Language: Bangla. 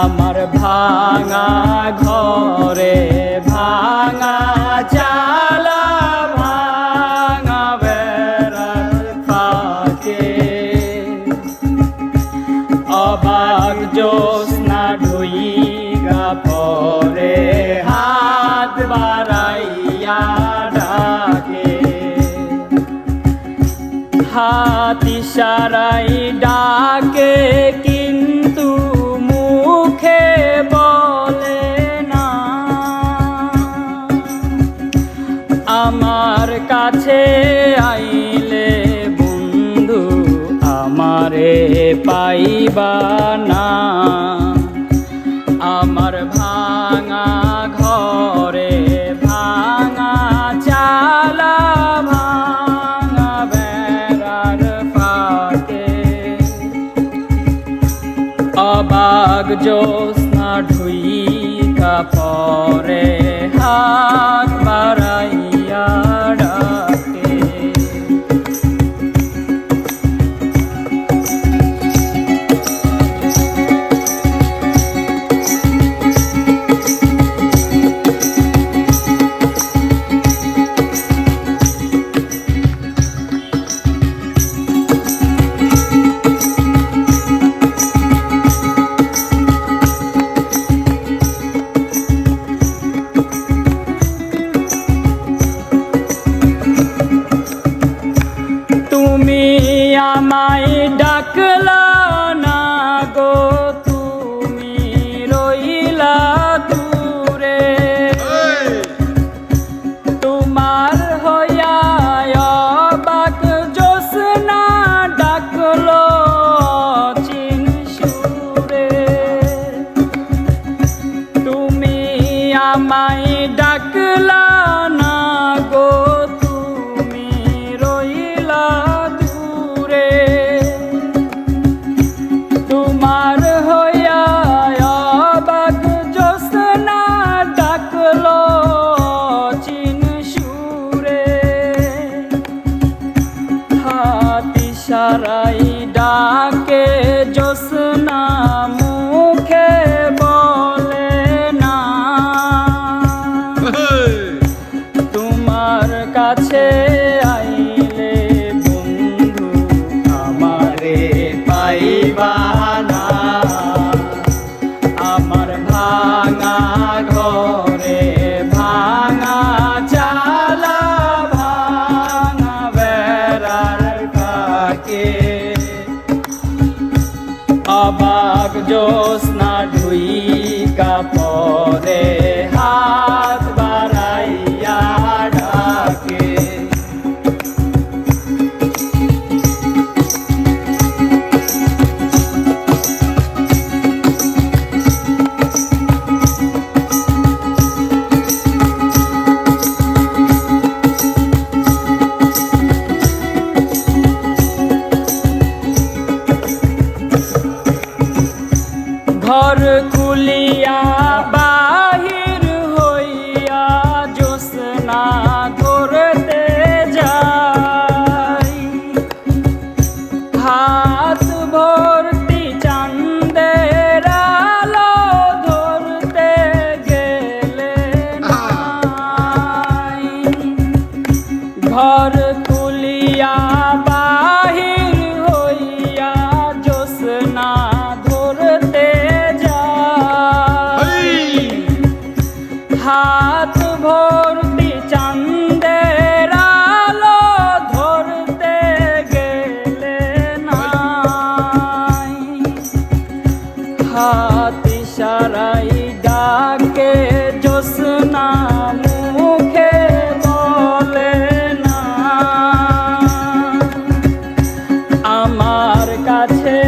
আমার ভাঙা ঘরে ভাঙা চালা ভাঙা বেড়ার ফাঁকে। অবাক জোৎস্না ঢুইগা পরে হাত বাড়াইয়া ডাকে। হাত ইশারাই ডাকে কাছে আইলে বন্ধু আমারে পাইবা না। আমার ভাঙা ঘরে ভাঙা চালা, ভাঙা বেড়ার ফাঁকে। অবাক জোৎস্না ঢুইকা পরে হাত বাড়াইয়া আমায় ডাকলা না গো, তুমি রইলা দূরে। তোমার হইয়া অবাক জোসনা ডাকলো চিন সুরে। তুমি আমায় ডাকলা হাতি সারাই ডাকে জোসনা মুখে বলে না। তোমার কাছে আইলে অবাক জোৎস্না ঢুইকা পরে ঘর খুলিয়া বাহির হইয়া জোসনা ধরতে যাই। হাত ভর্তি চান্দের আলো ধরতে গেলে ঘর খুলিয়া জোসনা মুখে না। আমার কাছে